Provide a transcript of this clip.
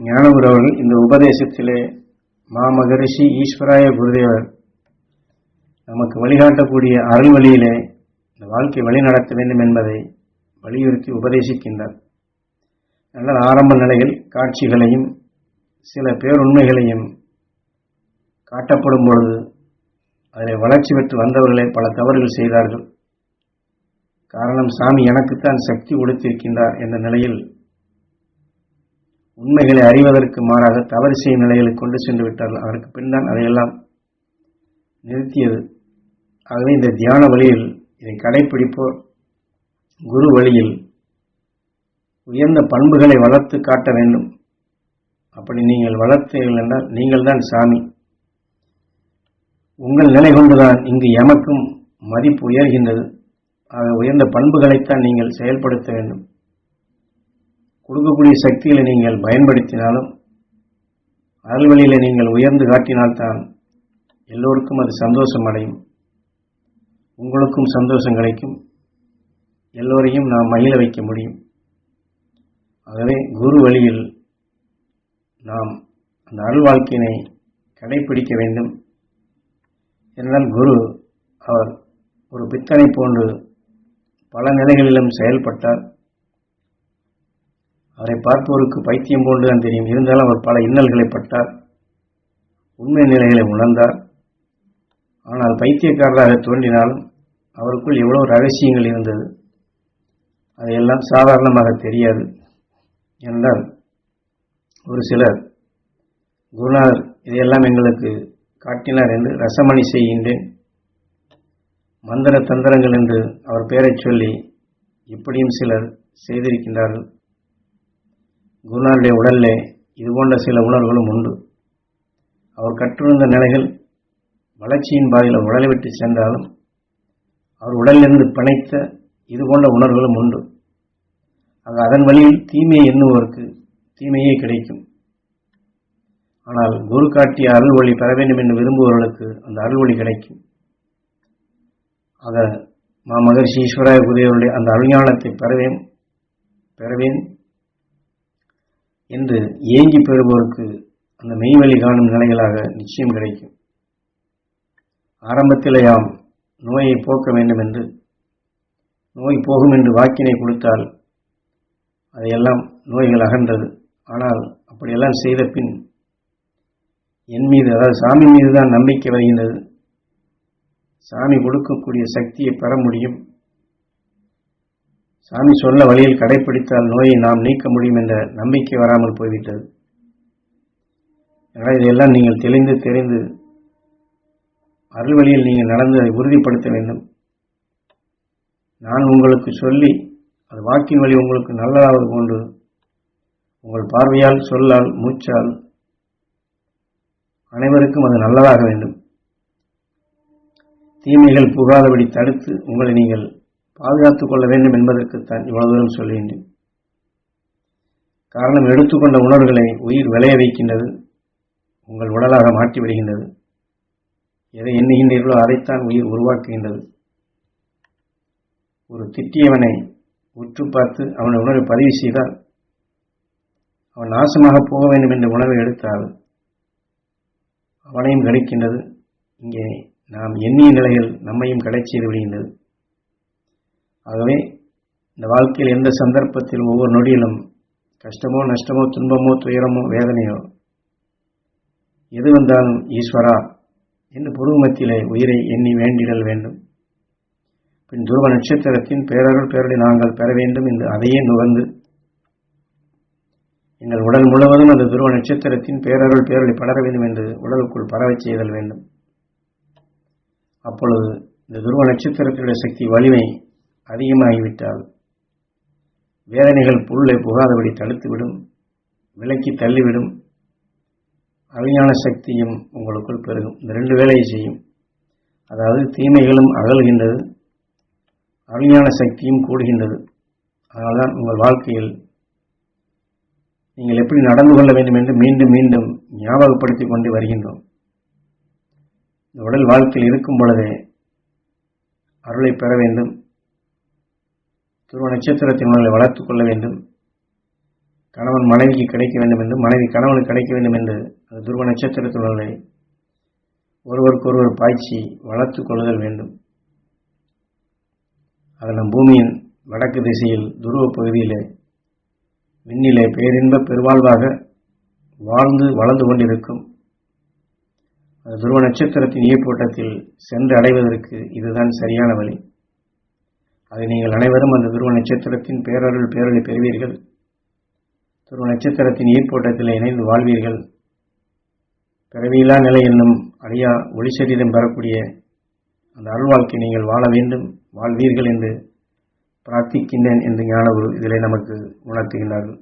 ஞானகுரு அவர்கள் இந்த உபதேசத்திலே மாமகரிஷி ஈஸ்வராய குருதேவர் நமக்கு வழிகாட்டக்கூடிய அருள் வழியிலே இந்த வாழ்க்கை வழி நடத்த வேண்டும் என்பதை வலியுறுத்தி உபதேசிக்கின்றார். நல்ல ஆரம்ப நிலையில் காட்சிகளையும் சில பேருண்மைகளையும் காட்டப்படும் பொழுது அதில் வளர்ச்சி பெற்று வந்தவர்களே பல தவறுகள் செய்தார்கள். காரணம் சாமி எனக்குத்தான் சக்தி கொடுத்திருக்கின்றார் என்ற நிலையில் உண்மைகளை அறிவதற்கு மாறாக தவறு செய்யும் நிலைகளை கொண்டு சென்று விட்டார்கள். அதற்கு பின் தான் அதையெல்லாம் நிறுத்தியது. ஆகவே இந்த தியான வழியில் இதை கடைபிடிப்போர் குரு வழியில் உயர்ந்த பண்புகளை வளர்த்து காட்ட வேண்டும். அப்படி நீங்கள் வளர்த்தீர்கள் என்றால் நீங்கள் தான் சாமி. உங்கள் நிலை கொண்டுதான் இங்கு எமக்கும் மதிப்பு உயர்கின்றது. ஆக உயர்ந்த பண்புகளைத்தான் நீங்கள் செயல்படுத்த வேண்டும். கொடுக்கக்கூடிய சக்திகளை நீங்கள் பயன்படுத்தினாலும் அருள்வழியில நீங்கள் உயர்ந்து காட்டினால்தான் எல்லோருக்கும் அது சந்தோஷம் அடையும். உங்களுக்கும் சந்தோஷம் கிடைக்கும். எல்லோரையும் நாம் மகிழ வைக்க முடியும். ஆகவே குரு வழியில் நாம் அந்த அருள் வாழ்க்கையினை கடைபிடிக்க வேண்டும். என்றால் குரு அவர் ஒரு பித்தனை போன்று பல நிலைகளிலும் செயல்பட்டார். அவரை பார்ப்போருக்கு பைத்தியம் போன்றுதான் தெரியும். இருந்தாலும் அவர் பல இன்னல்களை பட்டார். உண்மை நிலைகளை உணர்ந்தார். ஆனால் பைத்தியக்காரராக தோன்றினாலும் அவருக்குள் எவ்வளவு ரகசியங்கள் இருந்தது. அதையெல்லாம் சாதாரணமாக தெரியாது. என்றால் ஒரு சிலர் குருநாதர் இதையெல்லாம் எங்களுக்கு காட்டினார் என்று ரசமணி செய்கின்றேன். மந்திர தந்திரங்கள் என்று அவர் பெயரைச் சொல்லி இப்படியும் சிலர் செய்திருக்கின்றார்கள். குருநாளுடைய உடலிலே இது போன்ற சில உணர்வுகளும் உண்டு. அவர் கற்றிருந்த நிலைகள் வளர்ச்சியின் பாதையில் உடலை விட்டு சென்றாலும் அவர் உடலிலிருந்து பிணைத்த இது போன்ற உணர்வுகளும் உண்டு. ஆக அதன் வழியில் தீமையை எண்ணுவதற்கு தீமையே கிடைக்கும். ஆனால் குரு காட்டிய அருள் ஒளி பெற வேண்டும் என்று விரும்புபவர்களுக்கு அந்த அருள் ஒளி கிடைக்கும். ஆக மா மகர்ஷி ஈஸ்வராய குருதேவருடைய அந்த அருஞானத்தை பெறவேன் பெறவேன். என்று ஏங்கி பெறுபவருக்கு அந்த மெய்வழி காணும் நிலைகளாக நிச்சயம் கிடைக்கும். ஆரம்பத்திலேயாம் நோயை போக்க வேண்டும் என்று நோய் போகும் என்று வாக்கினை கொடுத்தால் அதையெல்லாம் நோய்கள் அகன்றது. ஆனால் அப்படியெல்லாம் செய்த பின் என் மீது அதாவது சாமி மீது தான் நம்பிக்கை வருகின்றது. சாமி கொடுக்கக்கூடிய சக்தியை பெற முடியும். சாமி சொல்ல வழியில் கடைபிடித்தால் நோயை நாம் நீக்க முடியும் என்ற நம்பிக்கை வராமல் போய்விட்டது. எனவே இதையெல்லாம் நீங்கள் தெளிந்து தெரிந்து அருள் வழியில் நீங்கள் நடந்து அதை உறுதிப்படுத்த வேண்டும். நான் உங்களுக்கு சொல்லி அது வாக்கின் வழி உங்களுக்கு நல்லதாவது கொண்டு உங்கள் பார்வையால் சொல்லால் மூச்சால் அனைவருக்கும் அது நல்லதாக வேண்டும். தீமைகள் புகாதபடி தடுத்து உங்களை நீங்கள் பாதுகாத்துக் கொள்ள வேண்டும் என்பதற்குத்தான் இவ்வளவு தூரம் சொல்லுகின்றேன். காரணம் எடுத்துக்கொண்ட உணர்வுகளை உயிர் விளைய வைக்கின்றது உங்கள் உடலாக மாற்றி விடுகின்றது எதை எண்ணுகின்றீர்களோ அதைத்தான் உயிர் உருவாக்குகின்றது. ஒரு திட்டியவனை உற்று பார்த்து அவனை உணர்வை பதிவு செய்தால் அவன் நாசமாக போக வேண்டும் என்ற உணர்வை எடுத்தால் அவனையும் கிடைக்கின்றது. இங்கே நாம் எண்ணிய நிலையில் நம்மையும் கடை செய்து விடுகின்றது. ஆகவே இந்த வாழ்க்கையில் எந்த சந்தர்ப்பத்தில் ஒவ்வொரு நொடியிலும் கஷ்டமோ நஷ்டமோ துன்பமோ துயரமோ வேதனையோ எது வந்தாலும் ஈஸ்வரா என்று புருவமத்திலே உயிரை எண்ணி வேண்டிடல் வேண்டும். பின் துருவ நட்சத்திரத்தின் பேரருள் பேரலை நாங்கள் பெற வேண்டும் என்று அதையே நுகர்ந்து எங்கள் உடல் முழுவதும் அந்த துருவ நட்சத்திரத்தின் பேரருள் பேரலை படர வேண்டும் என்று உடலுக்குள் பரவச் செய்தல் வேண்டும். அப்பொழுது இந்த துருவ நட்சத்திரத்தினுடைய சக்தி வலிமை அதிகமாகிவிட்டால் வேதனைகள் பொருளை புகாதபடி தடுத்துவிடும் விலக்கி தள்ளிவிடும். அவிஞான சக்தியும் உங்களுக்குள் பெருகும். இந்த ரெண்டு வேலையை செய்யும். அதாவது தீமைகளும் அகல்கின்றது அவிஞான சக்தியும் கூடுகின்றது. அதனால்தான் உங்கள் வாழ்க்கையில் நீங்கள் எப்படி நடந்து கொள்ள வேண்டும் என்று மீண்டும் மீண்டும் ஞாபகப்படுத்தி கொண்டு வருகின்றோம். இந்த உடல் வாழ்க்கையில் இருக்கும் பொழுதே அருளை பெற வேண்டும். துருவ நட்சத்திரத்தின் உணர்வை வளர்த்துக் கொள்ள வேண்டும். கணவன் மனைவிக்கு கிடைக்க வேண்டும் என்று மனைவி கணவனுக்கு கிடைக்க வேண்டும் என்று அந்த துருவ நட்சத்திரத்துள்ளவர்களை ஒருவருக்கொருவர் பாய்ச்சி வளர்த்து கொள்ளுதல் வேண்டும். அது நம் பூமியின் வடக்கு திசையில் துருவ பகுதியிலே விண்ணிலே பேரின்ப பெருவாழ்வாக வாழ்ந்து வளர்ந்து கொண்டிருக்கும் அந்த துருவ நட்சத்திரத்தின் ஈர்ப்போட்டத்தில் சென்று அடைவதற்கு இதுதான் சரியான வழி. அதை நீங்கள் அனைவரும் அந்த துருவ நட்சத்திரத்தின் பேரருள் பேரொழி பெறுவீர்கள். துருவ நட்சத்திரத்தின் ஈர்ப்போட்டத்தில் இணைந்து வாழ்வீர்கள். பிறவியில்லா நிலை என்னும் அழியா ஒளி சரீரம் பெறக்கூடிய அந்த அருள் வாழ்க்கை நீங்கள் வாழ வேண்டும் வாழ்வீர்கள் என்று பிரார்த்திக்கின்றேன் என்று ஞான குரு இதிலே நமக்கு உணர்த்துகின்றார்கள்.